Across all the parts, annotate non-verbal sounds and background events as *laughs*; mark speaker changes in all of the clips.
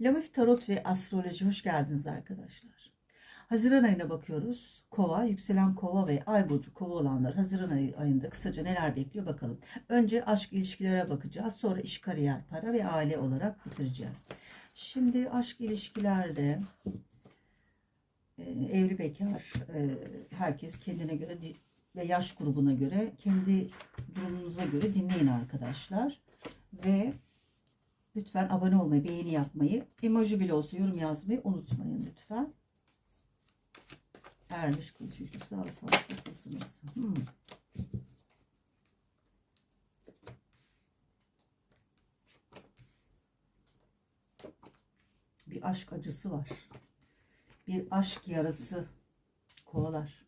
Speaker 1: Lamif Tarot ve Astroloji hoş geldiniz arkadaşlar. Haziran ayına bakıyoruz. Kova, yükselen kova ve ay burcu kova olanlar Haziran ayı, ayında kısaca neler bekliyor bakalım. Önce aşk ilişkilere bakacağız. Sonra iş, kariyer, para ve aile olarak bitireceğiz. Şimdi aşk ilişkilerde e, evli bekar e, herkes kendine göre ve yaş grubuna göre kendi durumunuza göre dinleyin arkadaşlar. Ve Lütfen abone olmayı, beğeni yapmayı, emoji bile olsa yorum yazmayı unutmayın lütfen. Ermiş kılıç üçlüsü sağlıklı ısınması. Hmm. Bir aşk acısı var. Bir aşk yarası kovalar.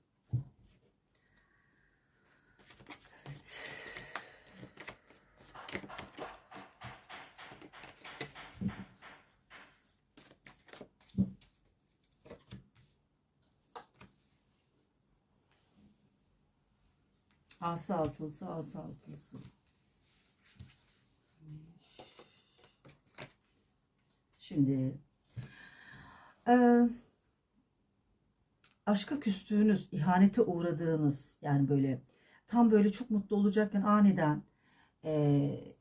Speaker 1: Evet. Asa altılısı, asa altılısı. Şimdi eee aşka küstüğünüz, ihanete uğradığınız yani böyle tam böyle çok mutlu olacakken aniden eee,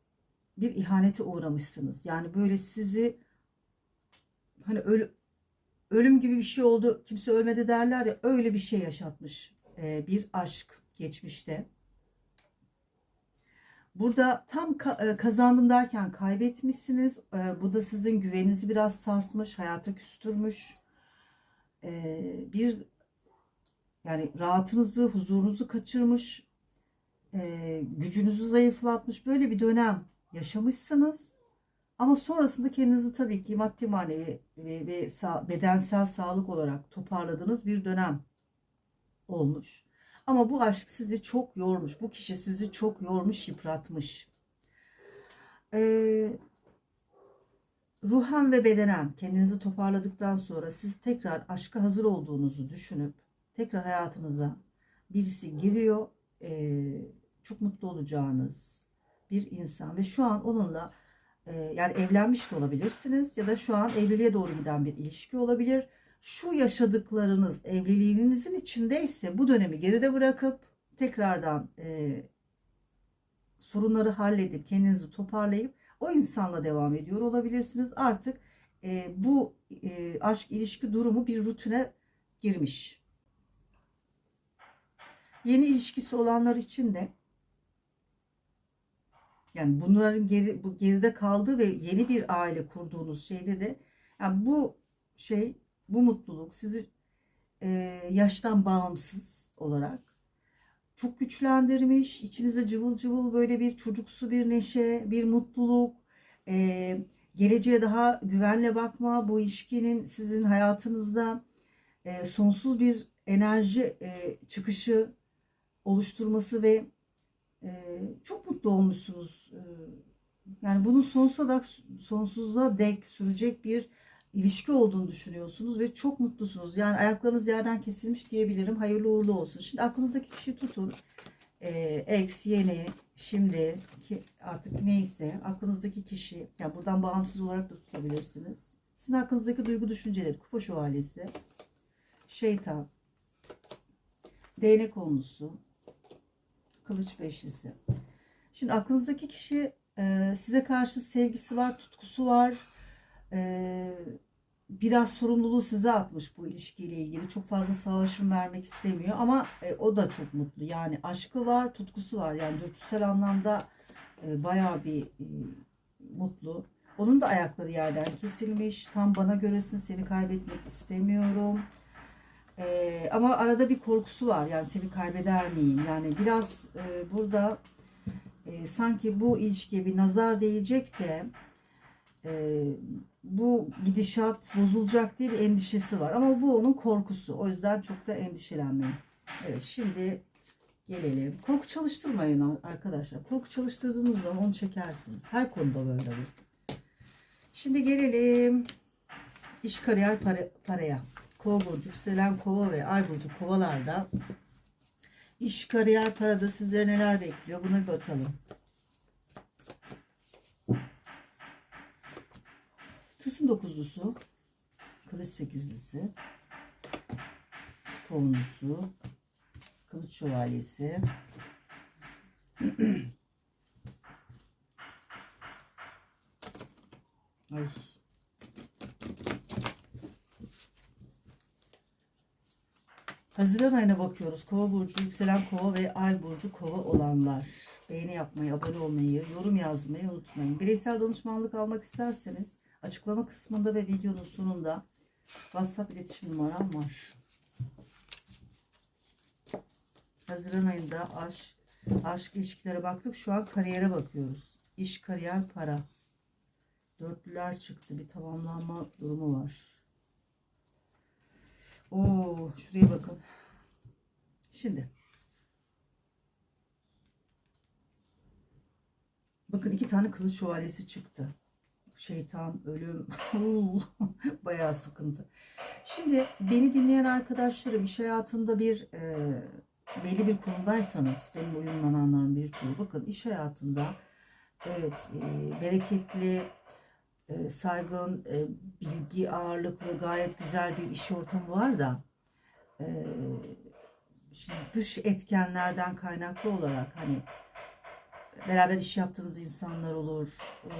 Speaker 1: bir ihanete uğramışsınız. Yani böyle sizi hani ölü, ölüm gibi bir şey oldu, kimse ölmedi derler ya öyle bir şey yaşatmış eee, bir aşk geçmişte. Burada tam e, kazandım derken kaybetmişsiniz. E, Bu da sizin güveninizi biraz sarsmış, hayata küstürmüş. E, Bir yani rahatınızı, huzurunuzu kaçırmış, gücünüzü zayıflatmış. Böyle bir dönem yaşamışsınız. Ama sonrasında kendinizi tabii ki maddi manevi ve, ve sa- bedensel sağlık olarak toparladığınız bir dönem olmuş. Ama bu aşk sizi çok yormuş. Bu kişi sizi çok yormuş, yıpratmış. Ee, ruhen ve bedenen kendinizi toparladıktan sonra siz tekrar aşka hazır olduğunuzu düşünüp tekrar hayatınıza birisi giriyor. Ee, çok mutlu olacağınız bir insan ve şu an onunla e, yani evlenmiş de olabilirsiniz ya da şu an evliliğe doğru giden bir ilişki olabilir şu yaşadıklarınız evliliğinizin içindeyse bu dönemi geride bırakıp tekrardan e, sorunları halledip kendinizi toparlayıp o insanla devam ediyor olabilirsiniz. Artık e, bu e, aşk ilişki durumu bir rutine girmiş. Yeni ilişkisi olanlar için de yani bunların geri, bu geride kaldığı ve yeni bir aile kurduğunuz şeyde de yani bu şey bu mutluluk sizi e, yaştan bağımsız olarak çok güçlendirmiş. İçinize cıvıl cıvıl böyle bir çocuksu bir neşe, bir mutluluk, e, geleceğe daha güvenle bakma, bu ilişkinin sizin hayatınızda e, sonsuz bir enerji e, çıkışı oluşturması ve e, çok mutlu olmuşsunuz. E, yani bunun sonsuza dek, sonsuza dek sürecek bir ilişki olduğunu düşünüyorsunuz ve çok mutlusunuz. Yani ayaklarınız yerden kesilmiş diyebilirim. Hayırlı uğurlu olsun. Şimdi aklınızdaki kişi tutun. Ee, ex, yeni, şimdi ki artık neyse aklınızdaki kişi yani buradan bağımsız olarak da tutabilirsiniz. Sizin aklınızdaki duygu düşünceleri, kupa şövalyesi, şeytan, değnek konusu, kılıç beşlisi. Şimdi aklınızdaki kişi e, size karşı sevgisi var, tutkusu var. E, biraz sorumluluğu size atmış bu ilişkiyle ilgili. Çok fazla savaşım vermek istemiyor ama e, o da çok mutlu. Yani aşkı var, tutkusu var. Yani dürtüsel anlamda e, bayağı bir e, mutlu. Onun da ayakları yerden kesilmiş. Tam bana göresin seni kaybetmek istemiyorum. E, ama arada bir korkusu var. Yani seni kaybeder miyim? Yani biraz e, burada e, sanki bu ilişkiye bir nazar değecek de e, bu gidişat bozulacak diye bir endişesi var. Ama bu onun korkusu. O yüzden çok da endişelenmeyin. Evet şimdi gelelim. Korku çalıştırmayın arkadaşlar. Korku çalıştırdığınız zaman onu çekersiniz. Her konuda böyle bu. Şimdi gelelim iş kariyer para, paraya. Kova burcu, yükselen kova ve ay burcu kovalarda iş kariyer parada sizlere neler bekliyor buna bir bakalım. Tısım dokuzlusu, kılıç sekizlisi, konusu, kılıç şövalyesi, *clears throat* Ay. Haziran ayına bakıyoruz. Kova burcu, yükselen kova ve ay burcu kova olanlar. Beğeni yapmayı, abone olmayı, yorum yazmayı unutmayın. Bireysel danışmanlık almak isterseniz açıklama kısmında ve videonun sonunda WhatsApp iletişim numaram var. Haziran ayında aşk, aşk ilişkilere baktık. Şu an kariyere bakıyoruz. İş, kariyer, para. Dörtlüler çıktı. Bir tamamlanma durumu var. Oo, şuraya bakın. Şimdi. Bakın iki tane kılıç şövalyesi çıktı. Şeytan, ölüm. *laughs* *laughs* Bayağı sıkıntı. Şimdi beni dinleyen arkadaşlarım iş hayatında bir e, belli bir konumdaysanız benim uyumlananların birçoğu bakın iş hayatında evet e, bereketli e, saygın, e, bilgi ağırlıklı, gayet güzel bir iş ortamı var da e, şimdi dış etkenlerden kaynaklı olarak hani beraber iş yaptığınız insanlar olur, e,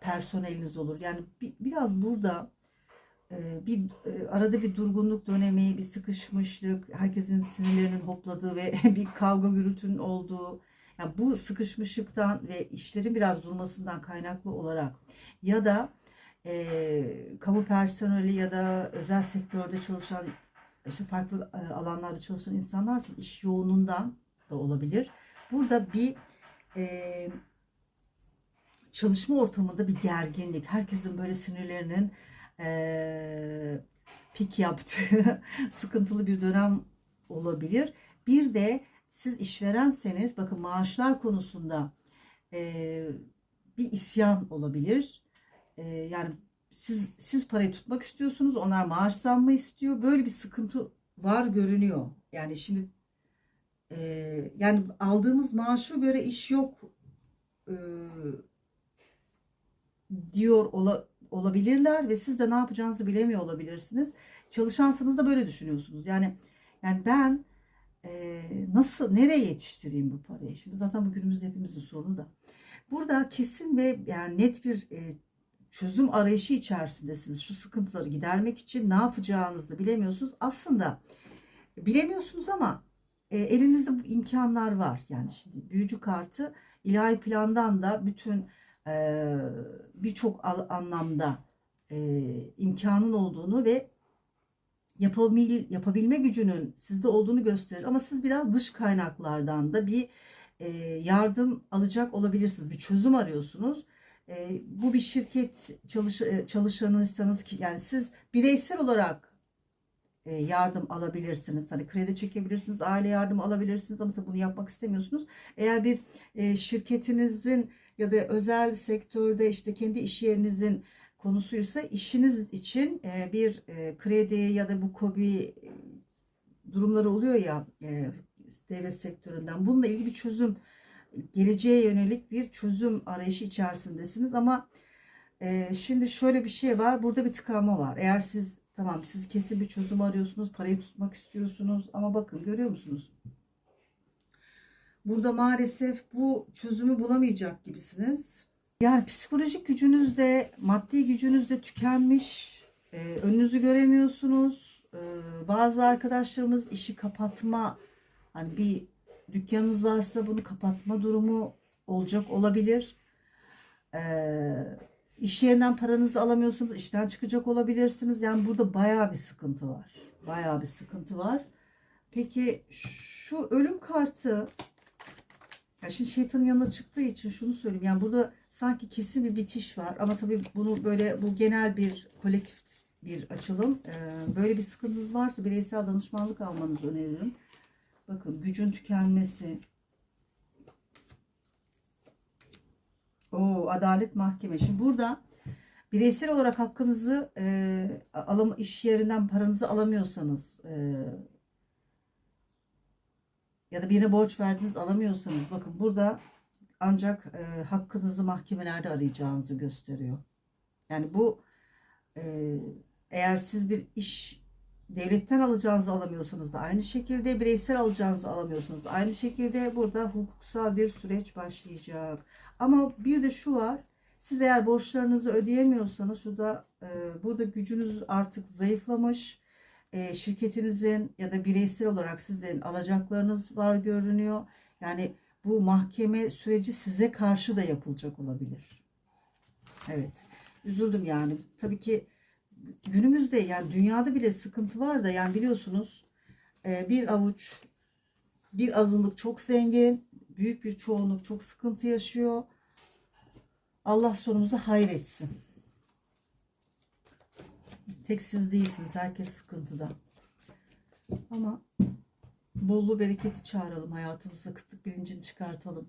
Speaker 1: personeliniz olur. Yani bi- biraz burada e, bir e, arada bir durgunluk dönemi, bir sıkışmışlık, herkesin sinirlerinin hopladığı ve *laughs* bir kavga gürültünün olduğu yani bu sıkışmışlıktan ve işlerin biraz durmasından kaynaklı olarak ya da e, kamu personeli ya da özel sektörde çalışan işte farklı e, alanlarda çalışan insanlarsa iş yoğunluğundan da olabilir. Burada bir e, çalışma ortamında bir gerginlik, herkesin böyle sinirlerinin e, pik yaptığı *laughs* sıkıntılı bir dönem olabilir. Bir de siz işverenseniz bakın maaşlar konusunda e, bir isyan olabilir. E, yani siz siz parayı tutmak istiyorsunuz, onlar maaş zammı istiyor. Böyle bir sıkıntı var görünüyor. Yani şimdi e, yani aldığımız maaşa göre iş yok e, diyor ola, olabilirler ve siz de ne yapacağınızı bilemiyor olabilirsiniz. Çalışansanız da böyle düşünüyorsunuz. Yani yani ben e, nasıl nereye yetiştireyim bu parayı? Şimdi zaten bu günümüzde hepimizin sorunu da. Burada kesin ve yani net bir e, çözüm arayışı içerisindesiniz. Şu sıkıntıları gidermek için ne yapacağınızı bilemiyorsunuz. Aslında bilemiyorsunuz ama e, elinizde bu imkanlar var. Yani şimdi büyücü kartı ilahi plandan da bütün e, birçok anlamda imkanın olduğunu ve yapabil, yapabilme gücünün sizde olduğunu gösterir. Ama siz biraz dış kaynaklardan da bir yardım alacak olabilirsiniz. Bir çözüm arıyorsunuz. Bu bir şirket çalış, çalışanıysanız ki yani siz bireysel olarak yardım alabilirsiniz. Hani kredi çekebilirsiniz, aile yardımı alabilirsiniz ama tabii bunu yapmak istemiyorsunuz. Eğer bir e, şirketinizin ya da özel sektörde işte kendi iş yerinizin konusuysa işiniz için e, bir e, kredi ya da bu kobi e, durumları oluyor ya e, devlet sektöründen. Bununla ilgili bir çözüm geleceğe yönelik bir çözüm arayışı içerisindesiniz ama e, şimdi şöyle bir şey var. Burada bir tıkanma var. Eğer siz tamam siz kesin bir çözüm arıyorsunuz, parayı tutmak istiyorsunuz ama bakın görüyor musunuz? Burada maalesef bu çözümü bulamayacak gibisiniz. Yani psikolojik gücünüz de maddi gücünüz de tükenmiş. Ee, önünüzü göremiyorsunuz. Ee, bazı arkadaşlarımız işi kapatma hani bir dükkanınız varsa bunu kapatma durumu olacak olabilir. Ee, iş yerinden paranızı alamıyorsanız işten çıkacak olabilirsiniz. Yani burada bayağı bir sıkıntı var. Bayağı bir sıkıntı var. Peki şu ölüm kartı ya şimdi şeytanın yanına çıktığı için şunu söyleyeyim. Yani burada sanki kesin bir bitiş var. Ama tabii bunu böyle bu genel bir kolektif bir açılım. Ee, böyle bir sıkıntınız varsa bireysel danışmanlık almanızı öneririm. Bakın gücün tükenmesi. O adalet mahkeme. Şimdi burada bireysel olarak hakkınızı e, alam iş yerinden paranızı alamıyorsanız e, ya da birine borç verdiniz alamıyorsanız bakın burada ancak e, hakkınızı mahkemelerde arayacağınızı gösteriyor. Yani bu e, eğer siz bir iş devletten alacağınızı alamıyorsanız da aynı şekilde bireysel alacağınızı alamıyorsunuz da aynı şekilde burada hukuksal bir süreç başlayacak. Ama bir de şu var. Siz eğer borçlarınızı ödeyemiyorsanız şurada e, burada gücünüz artık zayıflamış. E, şirketinizin ya da bireysel olarak sizin alacaklarınız var görünüyor. Yani bu mahkeme süreci size karşı da yapılacak olabilir. Evet. Üzüldüm yani. Tabii ki günümüzde yani dünyada bile sıkıntı var da yani biliyorsunuz e, bir avuç bir azınlık çok zengin, büyük bir çoğunluk çok sıkıntı yaşıyor. Allah sonumuzu hayretsin. Tek siz değilsiniz. Herkes sıkıntıda. Ama bolluğu bereketi çağıralım hayatımıza. Kıtlık bilincini çıkartalım.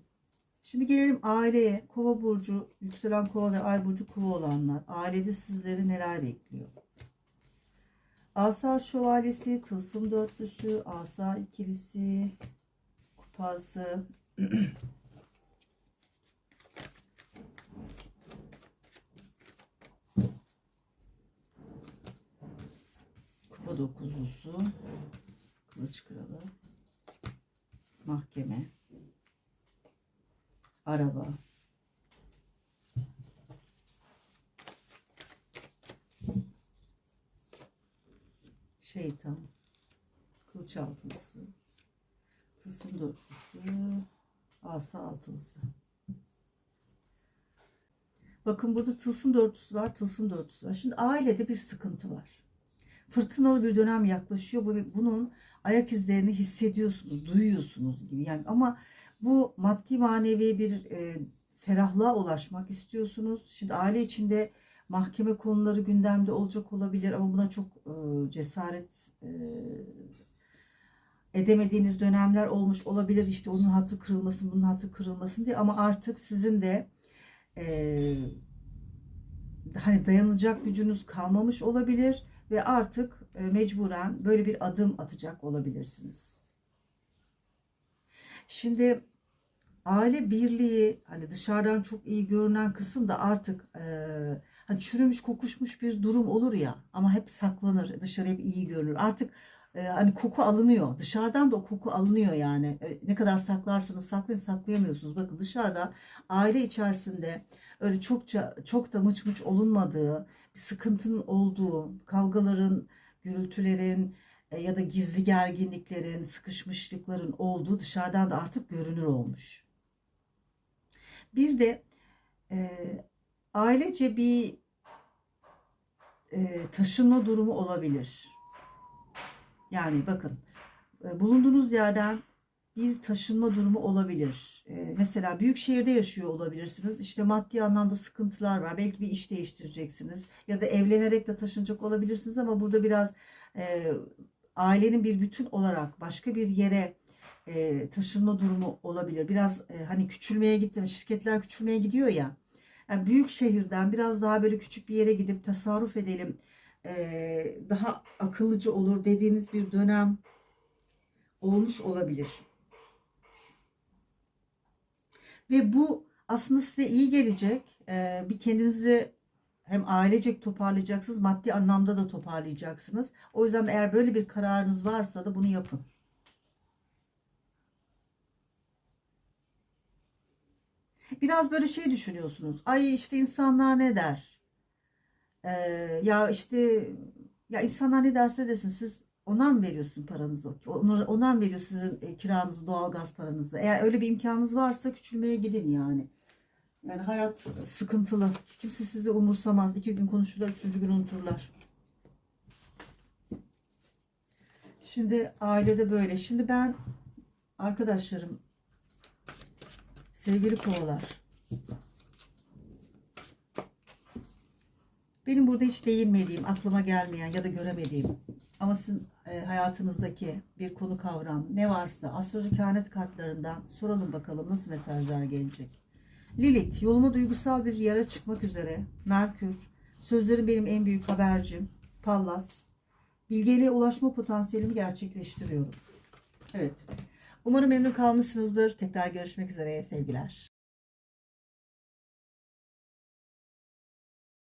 Speaker 1: Şimdi gelelim aileye. Kova burcu, yükselen kova ve ay burcu kova olanlar. Ailede sizleri neler bekliyor? Asa şövalyesi, tılsım dörtlüsü, asa ikilisi, kupası, *clears throat* kupa dokuzlusu, kılıç kralı, mahkeme, araba, şeytan, kılıç altılısı, tılsım dörtlüsü, asa altılısı. Bakın burada tılsım dörtlüsü var, tılsım dörtlüsü var. Şimdi ailede bir sıkıntı var. Fırtınalı bir dönem yaklaşıyor. Bu bunun ayak izlerini hissediyorsunuz, duyuyorsunuz gibi. Yani ama bu maddi manevi bir e, ferahlığa ulaşmak istiyorsunuz. Şimdi aile içinde mahkeme konuları gündemde olacak olabilir ama buna çok e, cesaret e, edemediğiniz dönemler olmuş olabilir. İşte onun hatı kırılmasın, bunun hatı kırılmasın diye ama artık sizin de e, hani dayanacak gücünüz kalmamış olabilir ve artık e, mecburen böyle bir adım atacak olabilirsiniz. Şimdi aile birliği hani dışarıdan çok iyi görünen kısım da artık e, hani çürümüş kokuşmuş bir durum olur ya ama hep saklanır dışarı hep iyi görünür artık e, hani koku alınıyor dışarıdan da o koku alınıyor yani E, ne kadar saklarsanız saklayın saklayamıyorsunuz bakın dışarıda aile içerisinde öyle çokça çok da mıç mıç olunmadığı bir sıkıntının olduğu kavgaların gürültülerin e, ya da gizli gerginliklerin sıkışmışlıkların olduğu dışarıdan da artık görünür olmuş. Bir de e, ailece bir e, taşınma durumu olabilir. Yani bakın e, bulunduğunuz yerden bir taşınma durumu olabilir. E, mesela büyük şehirde yaşıyor olabilirsiniz. İşte maddi anlamda sıkıntılar var. Belki bir iş değiştireceksiniz ya da evlenerek de taşınacak olabilirsiniz ama burada biraz e, ailenin bir bütün olarak başka bir yere e, taşınma durumu olabilir. Biraz e, hani küçülmeye gitti, şirketler küçülmeye gidiyor ya. Yani büyük şehirden biraz daha böyle küçük bir yere gidip tasarruf edelim, daha akıllıcı olur dediğiniz bir dönem olmuş olabilir. Ve bu aslında size iyi gelecek. Bir kendinizi hem ailecek toparlayacaksınız, maddi anlamda da toparlayacaksınız. O yüzden eğer böyle bir kararınız varsa da bunu yapın. Biraz böyle şey düşünüyorsunuz. Ay işte insanlar ne der? Ee, ya işte ya insanlar ne derse desin siz onlar mı veriyor sizin paranızı? Onlar, onlar mı veriyor sizin e, kiranızı, doğalgaz paranızı? Eğer öyle bir imkanınız varsa küçülmeye gidin yani. Yani hayat sıkıntılı. Kimse sizi umursamaz. İki gün konuşurlar, üçüncü gün unuturlar. Şimdi ailede böyle. Şimdi ben arkadaşlarım sevgili kovalar benim burada hiç değinmediğim, aklıma gelmeyen ya da göremediğim ama sizin e, hayatınızdaki bir konu kavram ne varsa astroloji kehanet kartlarından soralım bakalım nasıl mesajlar gelecek. Lilith yoluma duygusal bir yere çıkmak üzere. Merkür sözlerim benim en büyük habercim. Pallas bilgeliğe ulaşma potansiyelimi gerçekleştiriyorum. Evet. Umarım memnun kalmışsınızdır. Tekrar görüşmek üzere sevgiler.